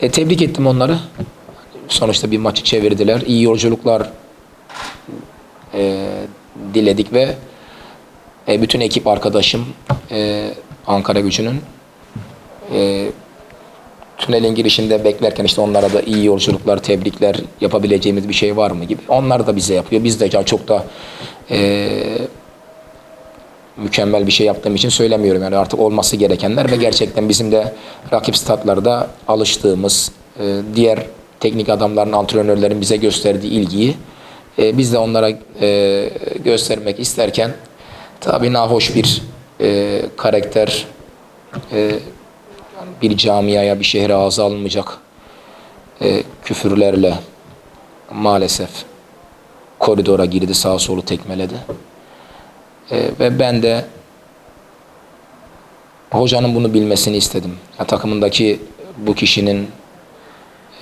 E, tebrik ettim onları. Sonuçta bir maçı çevirdiler. İyi yolculuklar e, diledik ve e, bütün ekip arkadaşım e, Ankara gücünün e, tünelin girişinde beklerken işte onlara da iyi yolculuklar, tebrikler yapabileceğimiz bir şey var mı gibi. Onlar da bize yapıyor. Biz de çok da e, mükemmel bir şey yaptığım için söylemiyorum. Yani artık olması gerekenler ve gerçekten bizim de rakip statlarda alıştığımız e, diğer teknik adamların, antrenörlerin bize gösterdiği ilgiyi e, biz de onlara e, göstermek isterken tabii nahoş bir e, karakter e, bir camiaya, bir şehre ağza alınmayacak e, küfürlerle maalesef koridora girdi, sağa solu tekmeledi. E, ve ben de hocanın bunu bilmesini istedim. Ya, takımındaki bu kişinin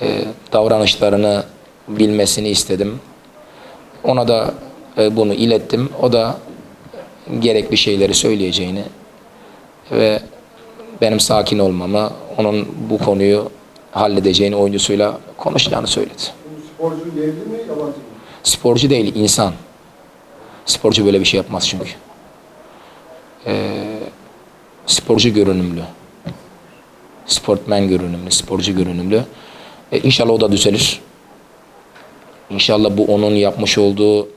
e, davranışlarını bilmesini istedim. Ona da e, bunu ilettim. O da gerekli şeyleri söyleyeceğini ve benim sakin olmamı, onun bu konuyu halledeceğini oyuncusuyla konuşacağını söyledi. Sporcu yerli mi yabancı mı? Sporcu değil, insan. Sporcu böyle bir şey yapmaz çünkü. Ee, sporcu görünümlü. Sportmen görünümlü, sporcu görünümlü. Ee, inşallah o da düzelir. İnşallah bu onun yapmış olduğu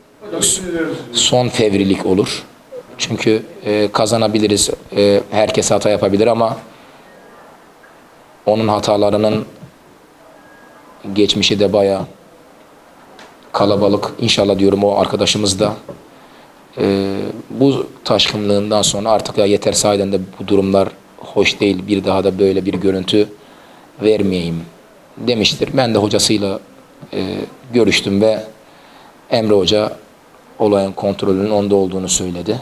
son fevrilik olur. Çünkü e, kazanabiliriz. E, herkes hata yapabilir ama onun hatalarının geçmişi de bayağı kalabalık. İnşallah diyorum o arkadaşımız da e, bu taşkınlığından sonra artık ya yeter sahiden de bu durumlar hoş değil. Bir daha da böyle bir görüntü vermeyeyim demiştir. Ben de hocasıyla e, görüştüm ve Emre Hoca olayın kontrolünün onda olduğunu söyledi.